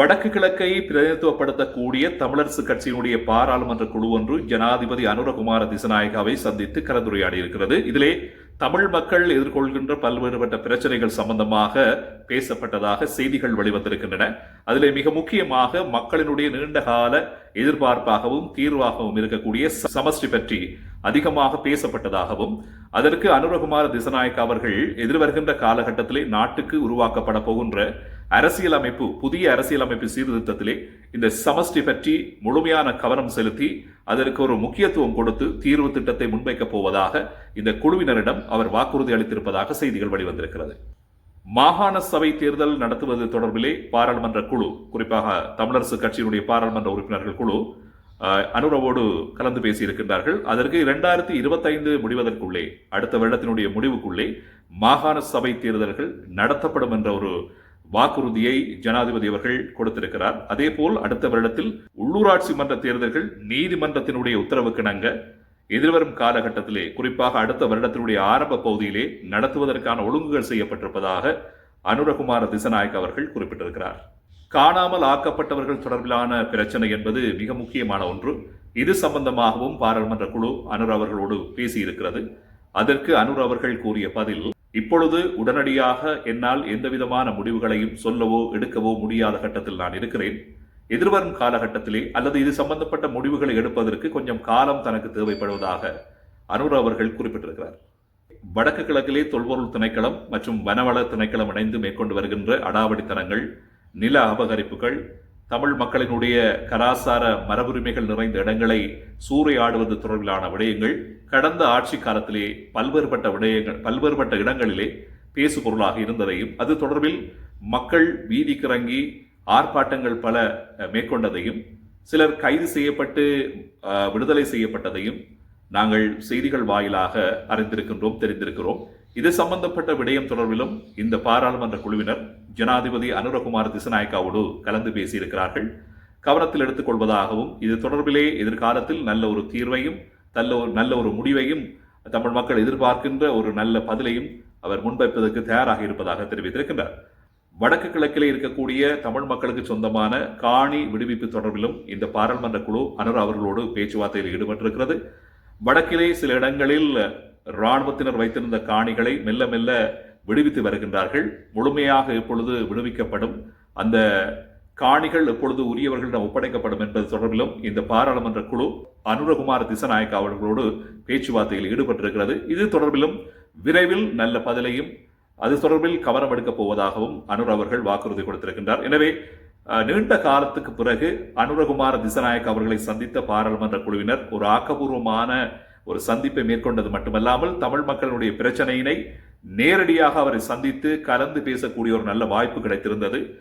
வடக்கு கிழக்கை பிரதிநிதித்துவப்படுத்தக்கூடிய தமிழரசு கட்சியினுடைய பாராளுமன்ற குழு ஒன்று ஜனாதிபதி அனுரகுமார திசநாயகாவை சந்தித்து கலந்துரையாடி இருக்கிறது இதிலே தமிழ் மக்கள் எதிர்கொள்கின்ற பல்வேறுபட்ட பிரச்சனைகள் சம்பந்தமாக பேசப்பட்டதாக செய்திகள் வெளிவந்திருக்கின்றன. அதில் மிக முக்கியமாக மக்களினுடைய நீண்டகால எதிர்பார்ப்பாகவும் தீர்வாகவும் இருக்கக்கூடிய ச- சமஷ்டி பற்றி அதிகமாக பேசப்பட்டதாகவும் அதற்கு அனுரகுமார திசநாயக் அவர்கள் எதிர்வருகின்ற காலகட்டத்திலே நாட்டுக்கு உருவாக்கப்பட போகின்ற அரசியலமைப்பு புதிய அரசியலமைப்பு சீர்திருத்தத்திலே இந்த சமஷ்டி பற்றி முழுமையான கவனம் செலுத்தி அதற்கு ஒரு முக்கியத்துவம் கொடுத்து தீர்வு திட்டத்தை முன்வைக்கப் போவதாக இந்த குழுவினரிடம் அவர் வாக்குறுதி அளித்திருப்பதாக செய்திகள் வெளிவந்திருக்கிறது. மாகாண சபை தேர்தல் நடத்துவது தொடர்பிலே பாராளுமன்ற குழு குறிப்பாக தமிழரசு கட்சியினுடைய பாராளுமன்ற உறுப்பினர்கள் குழு அனுரவோடு கலந்து பேசியிருக்கின்றார்கள். அதற்கு இரண்டாயிரத்தி இருபத்தைந்து முடிவதற்குள்ளே அடுத்த வருடத்தினுடைய முடிவுக்குள்ளே மாகாண சபை தேர்தல்கள் நடத்தப்படும் என்ற ஒரு வாக்குறுதியை ஜனாதிபதி அவர்கள் கொடுத்திருக்கிறார். அதே போல் அடுத்த வருடத்தில் உள்ளூராட்சி மன்ற தேர்தல்கள் நீதிமன்றத்தினுடைய உத்தரவுக்கிணங்க எதிர்வரும் காலகட்டத்திலே குறிப்பாக அடுத்த வருடத்தினுடைய ஆரம்ப பகுதியிலே நடத்துவதற்கான ஒழுங்குகள் செய்யப்பட்டிருப்பதாக அனுரகுமார திசநாயக் அவர்கள் குறிப்பிட்டிருக்கிறார். காணாமல் ஆக்கப்பட்டவர்கள் தொடர்பிலான பிரச்சனை என்பது மிக முக்கியமான ஒன்று. இது சம்பந்தமாகவும் பாராளுமன்ற குழு அனுர் அவர்களோடு பேசியிருக்கிறது. அதற்கு அனுர் அவர்கள் கூறிய பதில் இப்பொழுது உடனடியாக என்னால் எந்தவிதமான முடிவுகளையும் சொல்லவோ எடுக்கவோ முடியாத கட்டத்தில் நான் இருக்கிறேன். எதிர்வரும் காலகட்டத்திலே அல்லது இது சம்பந்தப்பட்ட முடிவுகளை எடுப்பதற்கு கொஞ்சம் காலம் தனக்கு தேவைப்படுவதாக அனுர் அவர்கள் குறிப்பிட்டிருக்கிறார். வடக்கு கிழக்கிலே தொல்பொருள் திணைக்களம் மற்றும் வனவள திணைக்களம் இணைந்து மேற்கொண்டு வருகின்ற அடாவடித்தனங்கள் நில அபகரிப்புகள் தமிழ் மக்களினுடைய கலாசார மரபுரிமைகள் நிறைந்த இடங்களை சூறையாடுவது தொடர்பிலான விடயங்கள் கடந்த ஆட்சி காலத்திலே பல்வேறுபட்ட விடயங்கள் பல்வேறுபட்ட இடங்களிலே பேசு பொருளாக இருந்ததையும் அது தொடர்பில் மக்கள் வீதிக்கிறங்கி ஆர்ப்பாட்டங்கள் பல மேற்கொண்டதையும் சிலர் கைது செய்யப்பட்டு விடுதலை செய்யப்பட்டதையும் நாங்கள் செய்திகள் வாயிலாக அறிந்திருக்கின்றோம் தெரிந்திருக்கிறோம். இது சம்பந்தப்பட்ட விடயம் தொடர்பிலும் இந்த பாராளுமன்ற குழுவினர் ஜனாதிபதி அனுரகுமார் திசநாயக்காவோடு கலந்து பேசியிருக்கிறார்கள். கவனத்தில் எடுத்துக்கொள்வதாகவும் இது தொடர்பிலே எதிர்காலத்தில் நல்ல ஒரு தீர்வையும் நல்ல ஒரு நல்ல ஒரு முடிவையும் தமிழ் மக்கள் எதிர்பார்க்கின்ற ஒரு நல்ல பதிலையும் அவர் முன்வைப்பதற்கு தயாராக இருப்பதாக தெரிவித்திருக்கின்றார். வடக்கு கிழக்கிலே இருக்கக்கூடிய தமிழ் மக்களுக்கு சொந்தமான காணி விடுவிப்பு தொடர்பிலும் இந்த பாராளுமன்ற குழு அனுர் அவர்களோடு பேச்சுவார்த்தையில் ஈடுபட்டிருக்கிறது. வடக்கிலே சில இடங்களில் இராணுவத்தினர் வைத்திருந்த காணிகளை மெல்ல மெல்ல விடுவித்து வருகின்றார்கள். முழுமையாக இப்பொழுது விடுவிக்கப்படும். அந்த காணிகள் எப்பொழுது உரியவர்களிடம் ஒப்படைக்கப்படும் என்பது தொடர்பிலும் இந்த பாராளுமன்ற குழு அனுரகுமார் திசநாயக்க அவர்களோடு பேச்சுவார்த்தையில் ஈடுபட்டிருக்கிறது. இது தொடர்பிலும் விரைவில் நல்ல பதிலையும் அது தொடர்பில் கவனம் எடுக்கப் போவதாகவும் அனுர் அவர்கள் வாக்குறுதி கொடுத்திருக்கின்றார். எனவே நீண்ட காலத்துக்கு பிறகு அனுரகுமார திசநாயக் அவர்களை சந்தித்த பாராளுமன்ற குழுவினர் ஒரு ஆக்கப்பூர்வமான ஒரு சந்திப்பை மேற்கொண்டது மட்டுமல்லாமல் தமிழ் மக்களுடைய பிரச்சனையினை நேரடியாக அவரை சந்தித்து கலந்து பேசக்கூடிய ஒரு நல்ல வாய்ப்பு கிடைத்திருந்தது.